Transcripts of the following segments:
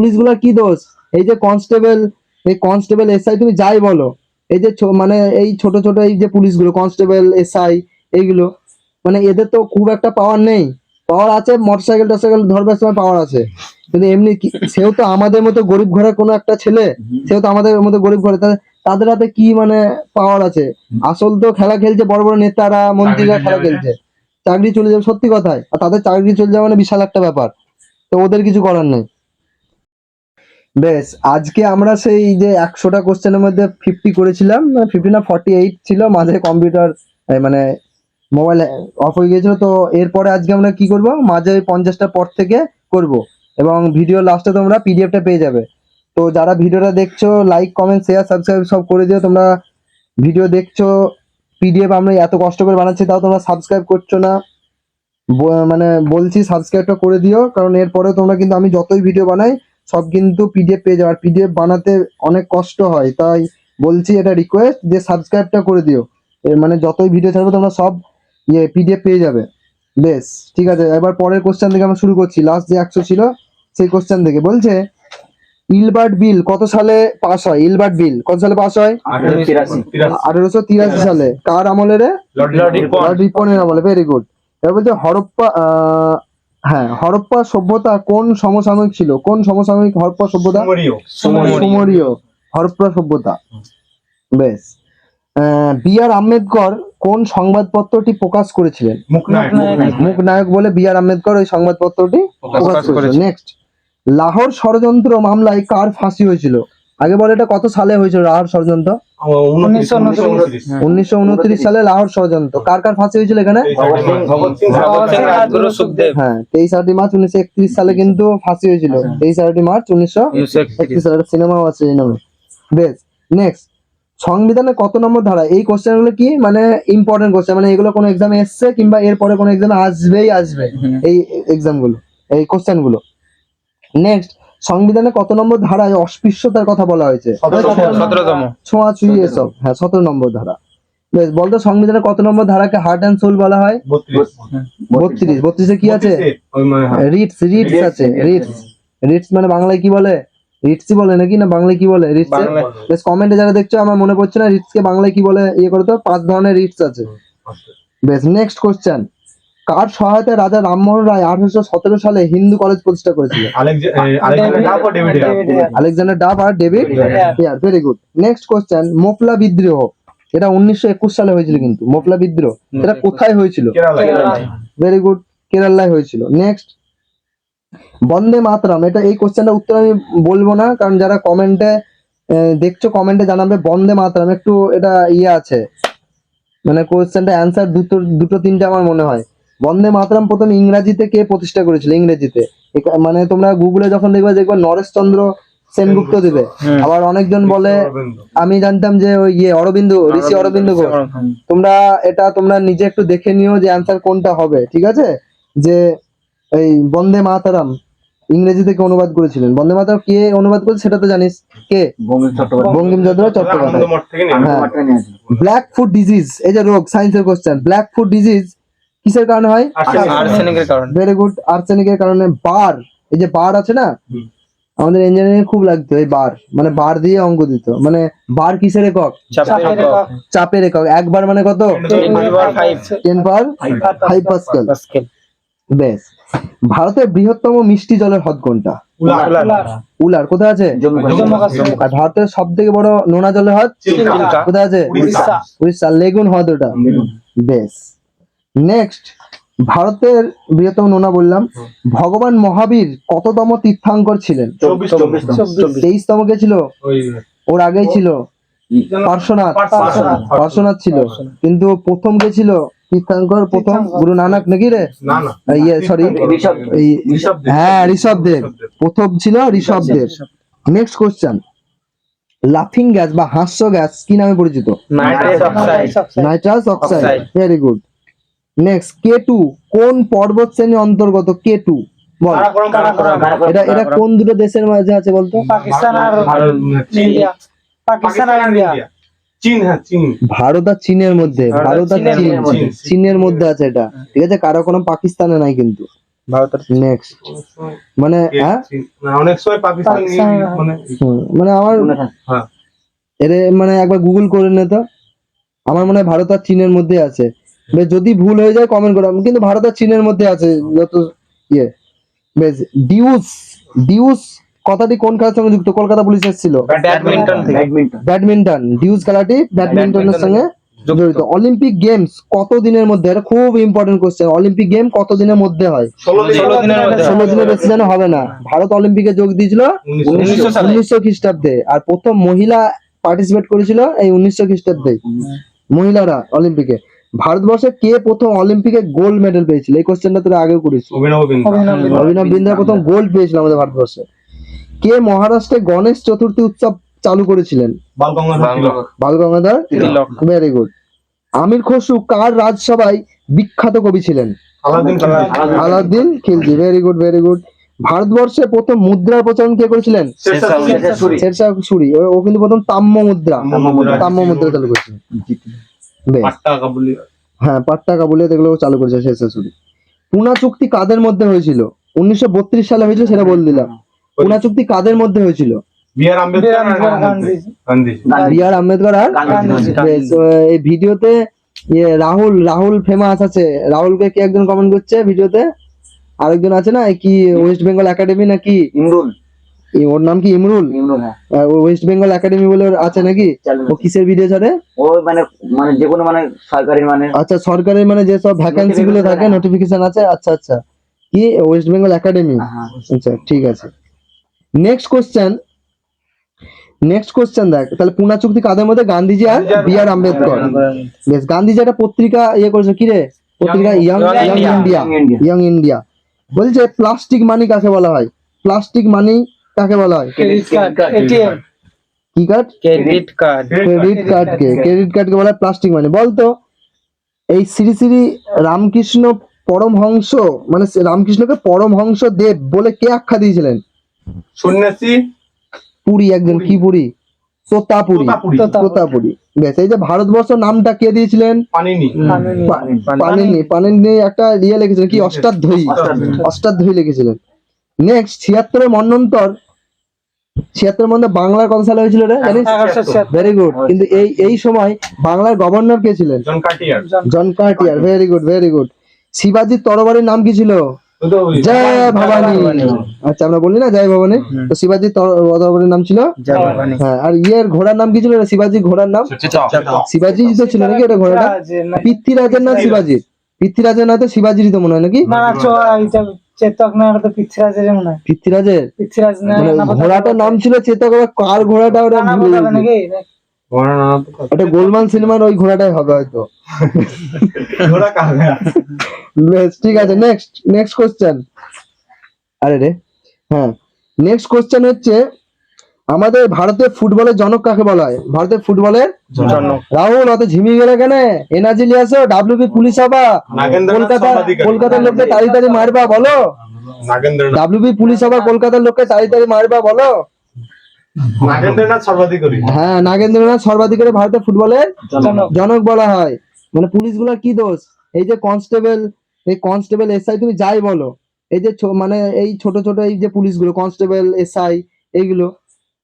পুলিশগুলোর কি দোষ? এই যে কনস্টেবল এই কনস্টেবল এসআই তুমি যাই বলো এই যে মানে এই ছোট ছোট এই যে পুলিশগুলো কনস্টেবল এসআই এইগুলো মানে এদের তো খুব একটা পাওয়ার নেই। পাওয়ার আছে মোটরসাইকেল টোটরসাইকেল ধরবার সময় পাওয়ার আছে। কিন্তু এমনি কি- সেও তো আমাদের মতো গরিব ঘরের কোনো একটা ছেলে সেও তো আমাদের মতো গরিব ঘরে তাদের- তাদের হাতে কি মানে পাওয়ার আছে? আসল তো খেলা খেলছে বড় বড় নেতারা মন্ত্রীরা খেলা খেলছে। চাকরি চলে যাবে সত্যি কথাই। আর তাদের চাকরি চলে যাওয়া মানে বিশাল একটা ব্যাপার। তো ওদের কিছু করার নেই। বেশ, আজকে আমরা সেই যে একশোটা কোশ্চেনের মধ্যে ফিফটি করেছিলাম ফিফটি না ফর্টি এইট ছিল, মাঝে কম্পিউটার মানে মোবাইল অফ হয়ে গিয়েছিল, তো এরপরে আজকে আমরা কি করব? মাঝে ওই পঞ্চাশটার পর থেকে করব, এবং ভিডিও লাস্টে তোমরা পিডিএফটা পেয়ে যাবে। তো যারা ভিডিওটা দেখছ লাইক কমেন্ট শেয়ার সাবস্ক্রাইব সব করে দিও, তোমরা ভিডিও দেখছ পিডিএফ আমরা এত কষ্ট করে বানাচ্ছি, তাও তোমরা সাবস্ক্রাইব করছ না। মানে বলছি সাবস্ক্রাইবটা করে দিও, কারণ এরপরে তোমরা কিন্তু আমি যতই ভিডিও বানাই সব কিন্তু পিডিএফ পেয়ে যাও আর পিডিএফ বানাতে অনেক কষ্ট হয় তাই বলছি এটা রিকোয়েস্ট যে সাবস্ক্রাইবটা করে দিও। মানে যতই ভিডিও ছাড়বো তোমরা সব ইয়ে পিডিএফ পেয়ে যাবে। বেশ ঠিক আছে এবার পরের কোশ্চেন থেকে আমরা শুরু করছি। লাস্ট যে একশো ছিল সেই কোশ্চেন থেকে। বলছে ইলবার্ট বিল কত সালে পাস হয়? ইলবার্ট বিল কত সালে পাস হয়? আঠেরোশো তিরাশি। সালে। কার আমলে রে? লর্ড রিপনের আমলে ভেরি গুড এবার বলছে হরপ্পা আহ, হ্যাঁ হরপ্পা সভ্যতা কোন সমসাময়িক ছিল? কোন সমসাময়িক হরপ্পা সভ্যতা? সুমরীয়। হরপ্পা সভ্যতা। বেশ। বি আর আম্বেদকর কোন সংবাদপত্রটি প্রকাশ করেছিলেন? মুখ নায়ক বলে বি আর আম্বেদকর ওই সংবাদপত্রটি প্রকাশ করেছিলেন নেক্সট লাহোর ষড়যন্ত্র মামলায় কার ফাঁসি হয়েছিল? আগে বলে এটা কত সালে হয়েছিল লাহোর ষড়যন্ত্র? উনিশশো উনত্রিশ সালে লাহোর ষড়যন্ত্র। কার কার ফাঁসি হয়েছিল এখানে? হ্যাঁ তেইশ আটই মার্চ উনিশশো একত্রিশ সালে কিন্তু ফাঁসি হয়েছিল। তেইশ আটই মার্চ উনিশশো একত্রিশ সালে। সিনেমাও আছে এই নামে। বেশ নেক্সট সংবিধানের কত নম্বর ধারা? এই কোশ্চেনগুলো কি? মানে ইম্পর্টেন্ট কোশ্চেন মানে এগুলো কোনো এক্সামে এসছে কিংবা এরপরে কোনো এক্সামে আসবেই আসবে। এই এক্সামগুলো এই কোশ্চেনগুলো। নেক্সট সংবিধানে কত নম্বর ধারায় অস্পৃশ্যতার কথা বলা হয়েছে? ছোঁয়াছুঁই এসব। হ্যাঁ সতেরো নম্বর ধারা। বেশ বলতো সংবিধানে কত নম্বর ধারাকে হার্ট অ্যান্ড সোল বলা হয়? বত্রিশ। বত্রিশে। কি আছে? রিটস রিটস আছে রিটস রিটস মানে বাংলায় কি বলে? রিটসই বলে নাকি? না বাংলায় কি বলে? রিটস বাংলায়। বেশ কমেন্টে যারা দেখছ আমার মনে পড়ছে না রিটস কে বাংলায় কি বলে ইয়ে করে তো? পাঁচ ধরনের রিটস আছে। বেশ নেক্সট কোশ্চেন কার সহায়তায় রাজা রামমোহন রায় আঠারোশো সতেরো সালে হিন্দু কলেজ প্রতিষ্ঠা করেছিল আলেকজান্ডার ডাব আর David Hare very good next question Moplah বিদ্রোহ। এটা উনিশশো একুশ সালে হয়েছিল কিন্তু মোফলা বিদ্রোহ। এটা কোথায় হয়েছিল? ভেরি গুড কেরালায় হয়েছিল। নেক্সট বন্দে মাতরম এটা এই কোশ্চেনটা উত্তর আমি বলব না কারণ যারা কমেন্টে দেখছ কমেন্টে জানাবে বন্দে মাতরম একটু এটা ইয়ে আছে। মানে কোশ্চেনটা অ্যান্সার দুটো দুটো তিনটে আমার মনে হয়। বন্দে মাতরম প্রথম ইংরাজিতে কে প্রতিষ্ঠা করেছিল? ইংরেজিতে। মানে তোমরা গুগলে যখন দেখবে দেখবে নরেশচন্দ্র সেনগুপ্ত দেবে। আবার অনেকজন বলে আমি জানতাম যে ওই ইয়ে অরবিন্দ ঋষি অরবিন্দ ঘোষ। তোমরা এটা তোমরা নিজে একটু দেখে নিও যে অ্যান্সার কোনটা হবে ঠিক আছে? যে এই বন্দে মাতারাম ইংরেজি থেকে অনুবাদ করেছিলেন? বন্দে মাতারাম কে অনুবাদ করেছে সেটা তো জানিস। কে? বঙ্কিমচন্দ্র চট্টোপাধ্যায়। হ্যাঁ। ব্ল্যাক ফুড ডিজিজ এই যে রোগ সায়েন্সের কোশ্চেন ব্ল্যাক ফুড ডিজিজ কিসের কারণে হয়? আর্সেনিকের কারণে। ভেরি গুড আর্সেনিকের কারণে বার এই যে বার আছে না? আমাদের ইঞ্জিনিয়ারিং খুব লাগতো এই বার মানে বার দিয়ে অঙ্ক দিত। মানে বার কিসের একক? চাপের একক। একবার মানে কত? টেন ফাইভ পাস্কেল পাস্কেল বেশ। ভারতের বৃহত্তম মিষ্টি জলের হ্রদ কোনটা? উলার। কোথায় আছে? আর ভারতের সব থেকে বড় নোনা জলের হ্রদ? কোথায় আছে? উড়িষ্যা। উড়িষ্যা। লেগুন হ্রদ ওটা। বেশ। নেক্সট ভারতের বৃহত্তম নোনা বললাম। ভগবান মহাবীর কততম তীর্থাঙ্কর ছিলেন? তেইশতম কে ছিল? ওর আগেই ছিল। পার্শ্বনাথ। পার্শ্বনাথ। ছিল। কিন্তু প্রথম কে ছিল? তীর্থাঙ্কর প্রথম গুরু নানক নাকি রে? না না। ইয়ে সরি। হ্যাঁ ঋষভদেব প্রথম ছিল ঋষভদেব নেক্সট কোশ্চেন লাফিং গ্যাস বা হাস্য গ্যাস কি নামে পরিচিত? Nitrous oxide nitrous oxide Oxide. Very good next K two কোন পর্বত শ্রেণির অন্তর্গত কে টু বল। এটা এটা কোন দুটো দেশের মাঝে আছে বলতো? পাকিস্তান আর ইন্ডিয়া। পাকিস্তান আর ইন্ডিয়া। চীন হ্যাঁ চীন। ভারত আর চীনের মধ্যে ভারত আর চীনের চীন। মধ্যে। চীনের মধ্যে আছে এটা। ঠিক আছে কারও কোনো পাকিস্তানে নাই কিন্তু। নেক্সট মানে হ্যাঁ? অনেক সময় পাকিস্তান মানে মানে আমার হ্যাঁ। এর মানে একবার গুগল করে নে তো। আমার মনে হয় ভারত আর চীনের মধ্যে আছে। বেশ যদি ভুল হয়ে যায় কমেন্ট করো কিন্তু ভারত আর চীনের মধ্যে আছে যত ইয়ে। বেশ ডিউস ডিউস কথাটি কোন খেলার সঙ্গে যুক্ত? কলকাতা পুলিশ এসেছিল। ব্যাডমিন্টন ব্যাডমিন্টন ডিউস খেলাটি ব্যাডমিন্টনের সঙ্গে জড়িত। অলিম্পিক গেমস কত দিনের মধ্যে? এটা খুব ইম্পর্টেন্ট কোশ্চেন অলিম্পিক গেম কত দিনের মধ্যে হয়? ষোলো দিনের মধ্যে। ষোলো দিনের বেশি যেন হবে না। ভারত অলিম্পিকে যোগ দিয়েছিল। উনিশশো খ্রিস্টাব্দে। আর প্রথম মহিলা পার্টিসিপেট করেছিল এই উনিশশো খ্রিস্টাব্দে। মহিলারা অলিম্পিকে ভারতবর্ষে কে প্রথম অলিম্পিকে গোল্ড মেডেল পেয়েছিল? এই কোশ্চেনটা তোরা আগেও করেছি অভিনব বিন্দু। অভিনব বিন্দু। অভিনব বিন্দ্রা প্রথম গোল্ড পেয়েছিল আমাদের ভারতবর্ষে। কে মহারাষ্ট্রে গণেশ চতুর্থী উৎসব চালু করেছিলেন? বাল গঙ্গাধর তিলক। বাল গঙ্গাধর তিলক। ভেরি গুড আমির খসরু কার রাজসভায় বিখ্যাত কবি ছিলেন? Aladin Khilji. Alauddin Khilji. Very good very good ভারতবর্ষে প্রথম মুদ্রার প্রচলন কে করেছিলেন? শেরশাহ সুরি। ও ও কিন্তু প্রথম তাম্য মুদ্রা তাম্য মুদ্রা। চালু করেছিল বেশ পাট্টা হ্যাঁ পাট্টা কাবুলে এগুলো চালু করেছে শেরশাহ সুরি পুনা চুক্তি কাদের মধ্যে হয়েছিল? উনিশশো বত্রিশ সালে হয়েছিল সেটা বল দিলাম। পুনা চুক্তি কাদের মধ্যে হয়েছিল? বি আর আম্বেদকর আর এই ভিডিওতে ইয়ে রাহুল রাহুল ফেমাস আছে। রাহুলকে কে একজন কমেন্ট করছে ভিডিওতে? আরেকজন আছে না কি ওয়েস্ট বেঙ্গল একাডেমি নাকি ইমরুল। ওর নাম কি ইমরুল? ইমরুল হ্যাঁ। ওয়েস্ট বেঙ্গল একাডেমি বলে আছে নাকি? ও কিসের ভিডিও ছাড়ে? ও মানে মানে যে কোনো মানে সরকারি মানে। আচ্ছা সরকারের মানে যে সব ভ্যাকান্সি গুলো থাকে হ্যাঁ। নোটিফিকেশন আছে? আচ্ছা আচ্ছা। কি? ওয়েস্ট বেঙ্গল একাডেমি হ্যাঁ আচ্ছা ঠিক আছে। নেক্সট কোশ্চেন নেক্সট কোশ্চেন দেখ তাহলে পুনা চুক্তি কাদের মধ্যে? গান্ধীজি আর বি আর আম্বেদকর। বেশ গান্ধীজি একটা পত্রিকা ইয়ে করেছে কি রে? পত্রিকা young young India. Young India বলছে প্লাস্টিক মানি কাকে বলা হয়? প্লাস্টিক মানি কাকে বলা হয়? ক্রেডিট কার্ড এটিএম কি card credit card credit card কে? ক্রেডিট কার্ড কে বলা হয় প্লাস্টিক মানি বলতো এই শ্রী শ্রী রামকৃষ্ণ পরমহংস মানে সে রামকৃষ্ণকে পরমহংস দেব বলে কে আখ্যা দিয়েছিলেন? সন্ন্যাসী? পুরী একজন কি পুরী? তোতাপুরি। তোতাপুরি। বেশ এই যে ভারতবর্ষ নামটা কে দিয়েছিলেন? পানিনি। পানিনি। পানিনি। একটা ইয়ে লিখেছিলেন কি? অষ্টাধ্যায়ী। অষ্টাধ্যায়ী। অষ্টাধ্যায়ী লিখেছিলেন। নেক্সট ছিয়াত্তরের মন্নন্তর। ছিয়াত্তর মধ্যে বাংলার কত সালে হয়েছিল রে জানিস? ভেরি গুড কিন্তু এই এই সময় বাংলার গভর্নর কে ছিলেন? John Cartier John Cartier very good very good শিবাজির তরবারির নাম কি ছিল? জয় ভবানী। আচ্ছা আমরা বলি না জয় ভবানী? তো শিবাজির তর- তরবারির নাম ছিল? হ্যাঁ আর ইয়ের ঘোড়ার নাম কি ছিল রে? শিবাজির ঘোড়ার নাম? শিবাজি তো ছিল নাকি এটা ঘোড়াটা? পৃথ্বীরাজের না শিবাজির? পৃথ্বীরাজের না তো শিবাজিরই তো মনে হয় নাকি? চেতক না ওটা তো পৃথ্বীরাজের মনে হয় পৃথ্বীরাজের? পৃথ্বীরাজ না মানে ঘোড়াটার নাম ছিল চেতক কার ঘোড়াটা ওটা ভুলে নাকি? না। ওটা গোলমাল সিনেমার ওই ঘোড়াটাই হবে হয়তো। বেশ ঠিক আছে নেক্সট নেক্সট কোশ্চেন আরে রে হ্যাঁ। নেক্সট কোশ্চেন হচ্ছে আমাদের ভারতের ফুটবলের জনক কাকে বলা হয়? ভারতের ফুটবলের রাহুল অত ঝিমিয়ে গেলে কেন? এনার্জি নিয়ে আসো ডাব্লিউপি পুলিশ হবা কলকাতা কলকাতার লোককে তাড়াতাড়ি মারবা বলো। ডাব্লিউবি পুলিশ হবা কলকাতার লোককে তাড়াতাড়ি মারবা বলো। নাগেন্দ্রনাথ সর্বাধিকারী হ্যাঁ নাগেন্দ্রনাথ সর্বাধিকারী ভারতের ফুটবলের জনক। বলা হয়। মানে পুলিশগুলার কি দোষ? এই যে কনস্টেবল এই কনস্টেবল এসআই তুমি যাই বলো। এই যে ছো- মানে এই ছোট ছোট এই যে পুলিশগুলো কনস্টেবল এসআই এইগুলো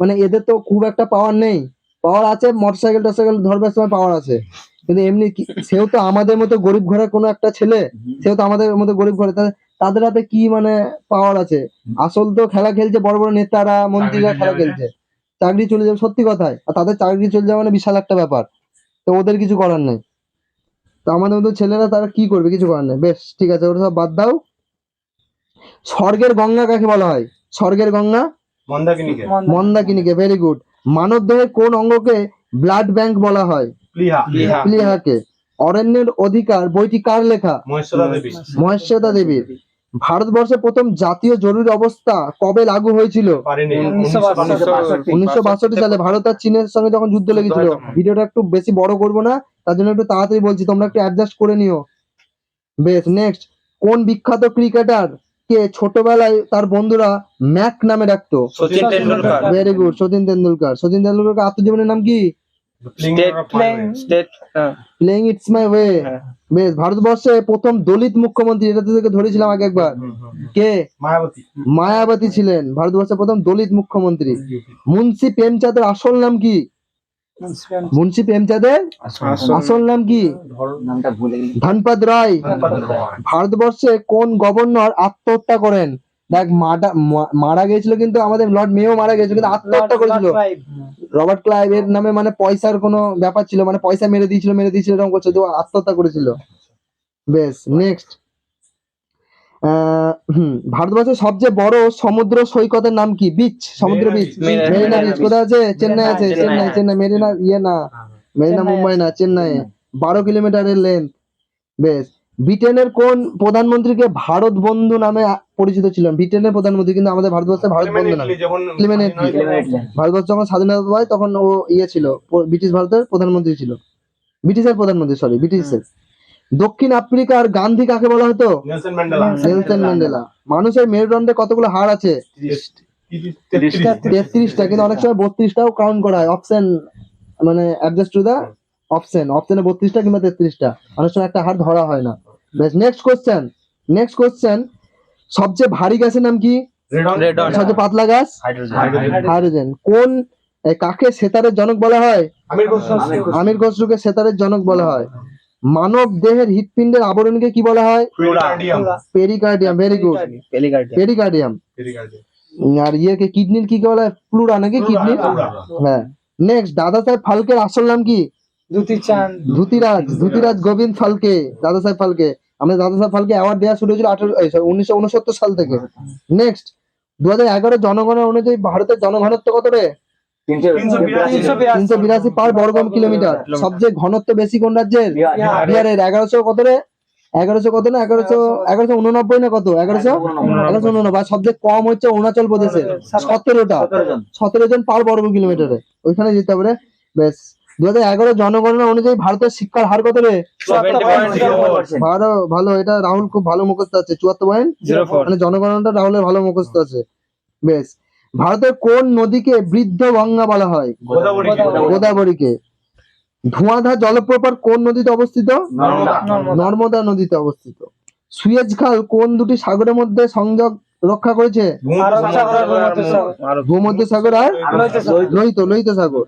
মানে এদের তো খুব একটা পাওয়ার নেই। পাওয়ার আছে মোটরসাইকেল টোটরসাইকেল ধরবার সময় পাওয়ার আছে। কিন্তু এমনি সেও তো আমাদের মতো গরিব ঘরের কোনো একটা ছেলে সেও তো আমাদের মতো গরিব ঘরে তাদের হাতে কি মানে পাওয়ার আছে? আসল তো খেলা খেলছে বড় বড় নেতারা মন্ত্রীরা খেলা খেলছে। চাকরি চলে যাবে সত্যি কথাই আর তাদের চাকরি চলে যাওয়া মানে বিশাল একটা ব্যাপার। তো ওদের কিছু করার নেই। তো আমাদের মতো ছেলেরা তারা কি করবে? কিছু করার নেই। বেশ ঠিক আছে ওটা সব বাদ দাও। স্বর্গের গঙ্গা কাকে বলা হয়? স্বর্গের গঙ্গা? মন্দাকিনীকে। মন্দ- মন্দাকিনীকে ভেরি গুড মানব দেহের কোন অঙ্গকে ব্লাড ব্যাংক বলা হয়? প্লিহাকে। অরণ্যের অধিকার বইটি কার লেখা? মহেশ্বেতা দেবীর। ভারতবর্ষে প্রথম জাতীয় জরুরি অবস্থা কবে লাগু হয়েছিল? উনিশশো বাষট্টি। উনিশশো বাষট্টি সালে ভারত আর চীনের সঙ্গে যখন যুদ্ধ লেগেছিল ভিডিওটা একটু বেশি বড় করব না তার জন্য একটু তাড়াতাড়ি বলছি তোমরা একটু অ্যাডজাস্ট করে নিও। বেশ নেক্সট কোন বিখ্যাত ক্রিকেটার কে ছোটবেলায় তার বন্ধুরা ম্যাক নামে ডাকতো। Sachin Tendulkar very good Sachin Tendulkar. Sachin Tendulkar আত্মজীবনের নাম কি? Playing it's my way. বেশ ভারতবর্ষে প্রথম দলিত মুখ্যমন্ত্রী এটা থেকে ধরেছিলাম আগে একবার। কে? মায়াবতী। মায়াবতী ছিলেন ভারতবর্ষের প্রথম দলিত মুখ্যমন্ত্রী। মুন্সি প্রেমচাঁদের আসল নাম কি? মুন্সি প্রেমচাঁদের আসল নাম। কি? ধনপদ রায়। ভারতবর্ষে কোন গভর্নর আত্মহত্যা করেন? দেখ মারা- মারা গেছিল কিন্তু আমাদের লর্ড মেয়েও মারা গেছিল কিন্তু আত্মহত্যা করেছিল। রবার্ট ক্লাইভ এর নামে মানে পয়সার কোনো ব্যাপার ছিল মানে পয়সা মেরে দিয়েছিল মেরে দিয়েছিল এরকম করছে তো আত্মহত্যা করেছিল। বেশ নেক্সট ভারতবর্ষের সবচেয়ে বড় সমুদ্র সৈকতের নাম কি? বিচ সমুদ্র বিচ মেরিনা- বিচ। কোথায় আছে? চেন্নাই আছে চেন্নাই। চেন্নাই। মেরিনা ইয়ে না। মেরিনা মুম্বাই না চেন্নাই। বারো কিলোমিটারের লেন্থ বেশ। ব্রিটেনের কোন প্রধানমন্ত্রীকে ভারত বন্ধু নামে পরিচিত ছিলেন? ব্রিটেনের প্রধানমন্ত্রী কিন্তু আমাদের ভারতবর্ষে ভারত বন্ধু নামে ভারতবর্ষ যখন স্বাধীনতা পায় তখন ও ইয়ে ছিল। ব্রিটিশ ভারতের প্রধানমন্ত্রী ছিল। ব্রিটিশের প্রধানমন্ত্রী সরি ব্রিটিশের। দক্ষিণ আফ্রিকার গান্ধী কাকে বলা হতো? Nelson Mandela. মানুষের মেরুদণ্ডে কতগুলো হাড় আছে? তেত্রিশটা কিন্তু অনেক সময় বত্রিশটাও কাউন্ট করা হয়। অপশন মানে অ্যাডজাস্ট টু দা অপশন অপশনে বত্রিশটা কিংবা তেত্রিশটা। অনেক সময় একটা হাড় ধরা হয় না। বেশ নেক্সট কোশ্চেন নেক্সট কোশ্চেন সবচেয়ে ভারী গ্যাসের নাম কি? সবচেয়ে পাতলা গ্যাস? হাইড্রোজেন কোন কাকে সেতারের জনক বলা হয়? আমির খসরু আমির খসরুকে সেতারের জনক বলা হয়। মানব দেহের হৃৎপিণ্ডের আবরণকে কি বলা হয়? Pericardium very good pericardium pericardium আর ইয়েকে কিডনির কি বলা হয়? প্লুরা নাকি কিডনির? হ্যাঁ। নেক্সট দাদা সাহেব ফালকের আসল নাম কি? ধুতিরাজ ধুতিরাজ গোবিন্দ ফালকে দাদা সাহেব ফালকে। আমাদের দাদা সাহেব ফালকে অ্যাওয়ার্ড দেওয়া শুরু হয়েছিল আঠারো উনিশশো উনসত্তর সাল থেকে। নেক্সট দু হাজার এগারো জনগণনা অনুযায়ী ভারতের জনঘনত্ব কত রে? তিনশো বিরাশি। পার বর্গ কিলোমিটার। সবচেয়ে ঘনত্ব বেশি কোন রাজ্যের? বিহারের। এগারোশো কত রে? এগারোশো কত না? এগারোশো এগারোশো উননব্বই না কত? এগারোশো এগারোশো উননব্বই। আর সবচেয়ে কম হচ্ছে অরুণাচল প্রদেশের। সতেরোটা। সতেরো জন। পার বর্গ কিলোমিটারে। ওইখানে যেতে হবে রে। বেশ। দু হাজার এগারো জনগণনা অনুযায়ী ভারতের শিক্ষার হার কত রে? ভালো ভালো। এটা রাহুল খুব ভালো মুখস্থ আছে। চুয়াত্তর পয়েন্ট মানে জনগণনাটা রাহুলের ভালো মুখস্থ আছে। বেশ। ভারতের কোন নদীকে বৃদ্ধ গঙ্গা বলা হয়? গোদাবরীকে। ধোঁয়াধা জলপ্রপাত কোন নদীতে অবস্থিত? নর্মদা। নর্মদা। নদীতে অবস্থিত। সুয়েজ খাল কোন দুটি সাগরের মধ্যে সংযোগ রক্ষা করেছে? ভূমধ্য সাগর। আর লোহিত লোহিত সাগর।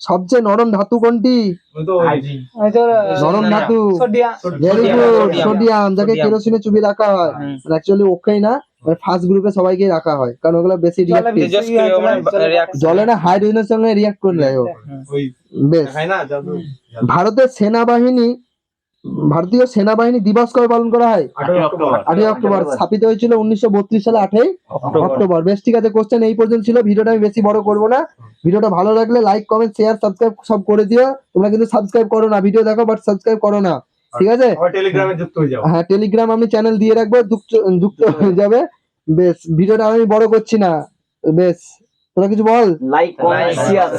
সবচেয়ে নরম ধাতু কোনটি? নরম ধাতু। Sodium. Very good sodium. Sodium যাকে। কেরোসিনে চুবি রাখা হয়। অ্যাকচুয়ালি ওকেই না। মানে ফার্স্ট গ্রুপে সবাইকে রাখা হয় কারণ ওগুলো বেশি জলে মানে। জলে না হাইড্রোজেনের সঙ্গে রিয়াক্ট করে ও। ওই বেশ। ভারতের সেনাবাহিনী ভারতীয় সেনাবাহিনী দিবস কবে পালন করা হয়। আটই অক্টোবর। স্থাপিত হয়েছিল উনিশশো বত্রিশ সালে আটই অক্টোবর। বেশ ঠিক আছে কোশ্চেন এই পর্যন্ত ছিল। ভিডিওটা আমি বেশি বড় করব না। ভিডিওটা ভালো লাগলে লাইক কমেন্ট শেয়ার সাবস্ক্রাইব সব করে দিও। তোমরা কিন্তু সাবস্ক্রাইব করো না। ভিডিও দেখো বাট সাবস্ক্রাইব করো না। ঠিক আছে? টেলিগ্রামে যুক্ত হয়ে যাও হ্যাঁ টেলিগ্রাম আমি চ্যানেল দিয়ে রাখব যুক্ত যুক্ত হয়ে যাবে। বেশ ভিডিওটা আমি বড় করছি না। বেশ তোরা কিছু বল? Like comment share